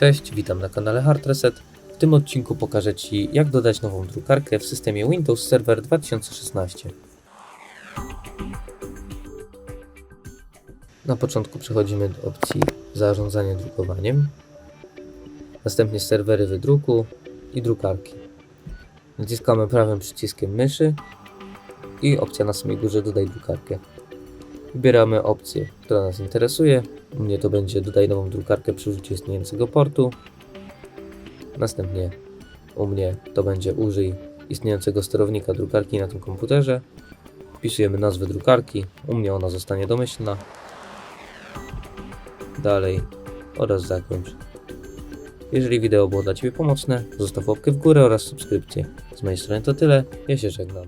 Cześć, witam na kanale Hard Reset. W tym odcinku pokażę Ci, jak dodać nową drukarkę w systemie Windows Server 2016. Na początku przechodzimy do opcji Zarządzanie drukowaniem, następnie serwery wydruku i drukarki. Naciskamy prawym przyciskiem myszy i opcja na samej górze Dodaj drukarkę. Wybieramy opcję, która nas interesuje. U mnie to będzie dodaj nową drukarkę przy użyciu istniejącego portu. Następnie u mnie to będzie użyj istniejącego sterownika drukarki na tym komputerze. Wpisujemy nazwę drukarki, u mnie ona zostanie domyślna. Dalej oraz zakończ. Jeżeli wideo było dla Ciebie pomocne, zostaw łapkę w górę oraz subskrypcję. Z mojej strony to tyle, ja się żegnam.